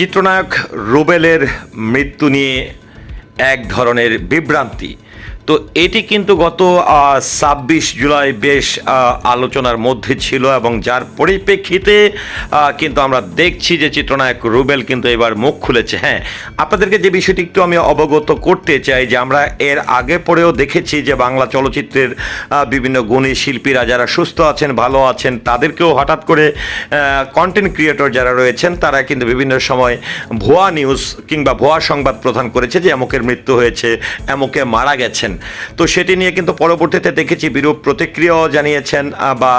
চিত্রনায়ক রুবেলের মৃত্যু নিয়ে এক ধরনের বিভ্রান্তি। তো এটি কিন্তু গত ছাব্বিশ জুলাই বেশ আলোচনার মধ্যে ছিল এবং যার পরিপ্রেক্ষিতে কিন্তু আমরা দেখছি যে চিত্রনায়ক রুবেল কিন্তু এবার মুখ খুলেছে। হ্যাঁ আপনাদেরকে যে বিষয়টি একটু আমি অবগত করতে চাই, যে আমরা এর আগে পরেও দেখেছি যে বাংলা চলচ্চিত্রের বিভিন্ন গুণী শিল্পীরা যারা সুস্থ আছেন, ভালো আছেন, তাদেরকেও হঠাৎ করে কন্টেন্ট ক্রিয়েটর যারা রয়েছেন, তারা কিন্তু বিভিন্ন সময় ভুয়া নিউজ কিংবা ভুয়া সংবাদ প্রদান করেছে যে এমকের মৃত্যু হয়েছে এমকে মারা গেছেন। তো সেটি নিয়ে কিন্তু পরবর্তীতে দেখেছি বিরূপ প্রতিক্রিয়াও জানিয়েছেন বা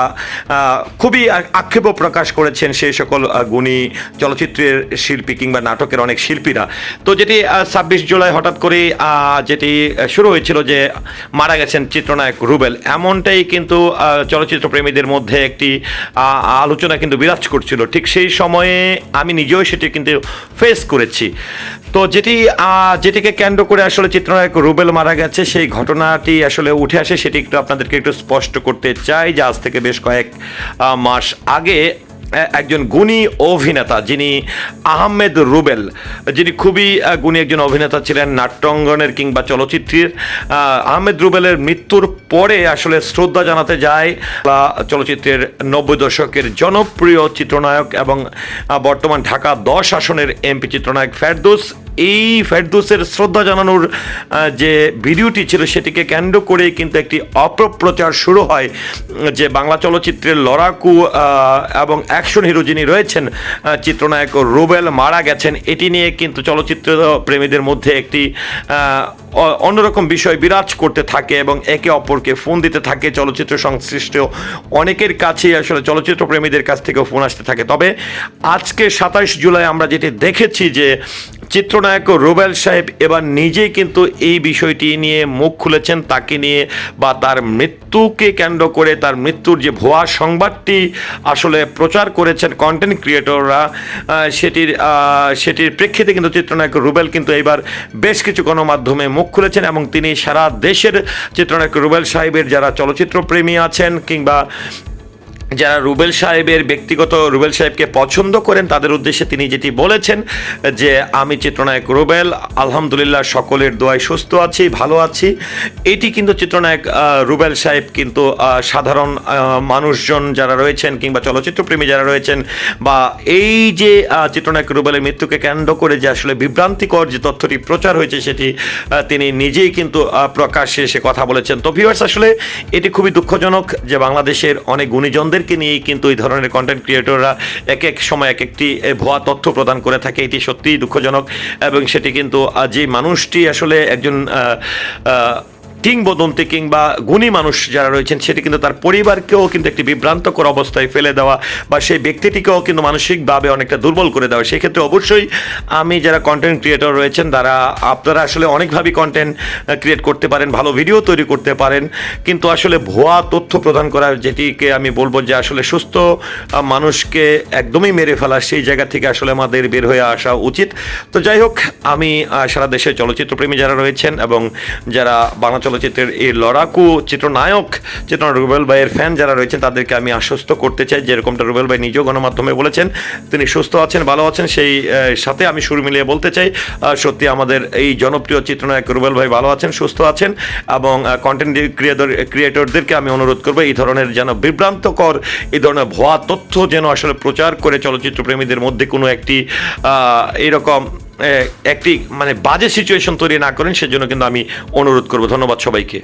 খুবই আক্ষেপও প্রকাশ করেছেন সেই সকল গুণী চলচ্চিত্রের শিল্পী কিংবা নাটকের অনেক শিল্পীরা। তো যেটি ছাব্বিশ জুলাই হঠাৎ করে যেটি শুরু হয়েছিল যে মারা গেছেন চিত্রনায়ক রুবেল, এমনটাই কিন্তু চলচ্চিত্র প্রেমীদের মধ্যে একটি আলোচনা কিন্তু বিরাজ করছিল। ঠিক সেই সময়ে আমি নিজেও সেটি কিন্তু ফেস করেছি। তো যেটি যেটিকে কেন্দ্র করে আসলে চিত্রনায়ক রুবেল মারা গেছে, সেই ঘটনাটি আসলে উঠে আসে, সেটি একটু আপনাদেরকে একটু স্পষ্ট করতে চাই যে আজ থেকে বেশ কয়েক মাস আগে একজন গুণী অভিনেতা যিনি আহমেদ রুবেল, যিনি খুবই গুণী একজন অভিনেতা ছিলেন নাট্যাঙ্গনের কিংবা চলচ্চিত্রের। আহমেদ রুবেলের মৃত্যুর পরে আসলে শ্রদ্ধা জানাতে যায় চলচ্চিত্রের নব্বই দশকের জনপ্রিয় চিত্রনায়ক এবং বর্তমান ঢাকা দশ আসনের এমপি চিত্রনায়ক ফেরদৌস। এই ফেরদৌসের শ্রদ্ধা জানানোর যে ভিডিওটি ছিল সেটিকে কেন্দ্র করে কিন্তু একটি অপপ্রচার শুরু হয়, যে বাংলা চলচ্চিত্রের লড়াকু এবং অ্যাকশন হিরো যিনি রয়েছেন চিত্রনায়ক রুবেল মারা গেছেন, এটি নিয়ে কিন্তু চলচ্চিত্র প্রেমীদের মধ্যে একটি অন্যরকম বিষয় বিরাজ করতে থাকে এবং একে অপরকে ফোন দিতে থাকে। চলচ্চিত্র সংশ্লিষ্ট অনেকের কাছেই আসলে চলচ্চিত্র প্রেমীদের কাছ থেকেও ফোন আসতে থাকে। তবে আজকে সাতাশ জুলাই আমরা যেটি দেখেছি যে চিত্রনায়ক রুবেল সাহেব এবার নিজেই কিন্তু এই বিষয়টি নিয়ে মুখ খুলেছেন। তাকে নিয়ে বা তার মৃত্যুকে কেন্দ্র করে তার মৃত্যুর যে ভুয়া সংবাদটি আসলে প্রচার করেছেন কন্টেন্ট ক্রিয়েটররা সেটির সেটির প্রেক্ষিতে কিন্তু চিত্রনায়ক রুবেল কিন্তু এবার বেশ কিছু গণমাধ্যমে মুখ খুলেছেন এবং তিনি সারা দেশের চিত্রনায়ক রুবেল সাহেবের যারা চলচ্চিত্র প্রেমী আছেন কিংবা যারা রুবেল সাহেবের ব্যক্তিগত, রুবেল সাহেবকে পছন্দ করেন, তাদের উদ্দেশ্যে তিনি যেটি বলেছেন যে, আমি চিত্রনায়ক রুবেল, আলহামদুলিল্লাহ সকলের দোয়ায় সুস্থ আছি, ভালো আছি। এটি কিন্তু চিত্রনায়ক রুবেল সাহেব কিন্তু সাধারণ মানুষজন যারা রয়েছেন কিংবা চলচ্চিত্রপ্রেমী যারা রয়েছেন বা এই যে চিত্রনায়ক রুবেলের মৃত্যুকে কেন্দ্র করে যে আসলে বিভ্রান্তিকর যে তথ্যটি প্রচার হয়েছে, সেটি তিনি নিজেই কিন্তু প্রকাশ্যে এসে কথা বলেছেন। তো ভিউয়ার্স আসলে এটি খুবই দুঃখজনক যে বাংলাদেশের অনেক গুণীজনদেরকে নিয়েই কিন্তু এই ধরনের কন্টেন্ট ক্রিয়েটররা এক এক সময় এক একটি ভুয়া তথ্য প্রদান করে থাকে। এটি সত্যিই দুঃখজনক এবং সেটি কিন্তু যে মানুষটি আসলে একজন কিংবদন্তি কিংবা গুণী মানুষ যারা রয়েছেন, সেটি কিন্তু তার পরিবারকেও কিন্তু একটি বিভ্রান্তকর অবস্থায় ফেলে দেওয়া বা সেই ব্যক্তিটিকেও কিন্তু মানসিকভাবে অনেকটা দুর্বল করে দেওয়া। সেক্ষেত্রে অবশ্যই আমি যারা কন্টেন্ট ক্রিয়েটর রয়েছেন, তারা, আপনারা আসলে অনেকভাবেই কন্টেন্ট ক্রিয়েট করতে পারেন, ভালো ভিডিও তৈরি করতে পারেন। কিন্তু আসলে ভুয়া তথ্য প্রদান করা যেটিকে আমি বলব যে আসলে সুস্থ মানুষকে একদমই মেরে ফেলা, সেই জায়গা থেকে আসলে আমাদের বের হয়ে আসা উচিত। তো যাই হোক, আমি সারা দেশের চলচ্চিত্রপ্রেমী যারা রয়েছেন এবং যারা বাংলা চলচ্চিত্রের এই লড়াকু চিত্রনায়ক চিত্রনায়ক রুবেল ভাইয়ের ফ্যান যারা রয়েছেন, তাদেরকে আমি আশ্বস্ত করতে চাই। যেরকমটা রুবেল ভাই নিজেও গণমাধ্যমে বলেছেন, তিনি সুস্থ আছেন, ভালো আছেন, সেই সাথে আমি সুর মিলিয়ে বলতে চাই সত্যি আমাদের এই জনপ্রিয় চিত্রনায়ক রুবেল ভাই ভালো আছেন, সুস্থ আছেন এবং কন্টেন্ট ক্রিয়েটর ক্রিয়েটরদেরকে আমি অনুরোধ করব, এই ধরনের যেন বিভ্রান্তকর, এই ধরনের ভুয়া তথ্য যেন আসলে প্রচার করে চলচ্চিত্র প্রেমীদের মধ্যে কোনো একটি এরকম একটি মানে বাজে সিচুয়েশন তৈরি না করেন সেজন্য কিন্তু আমি অনুরোধ করব। ধন্যবাদ সবাইকে।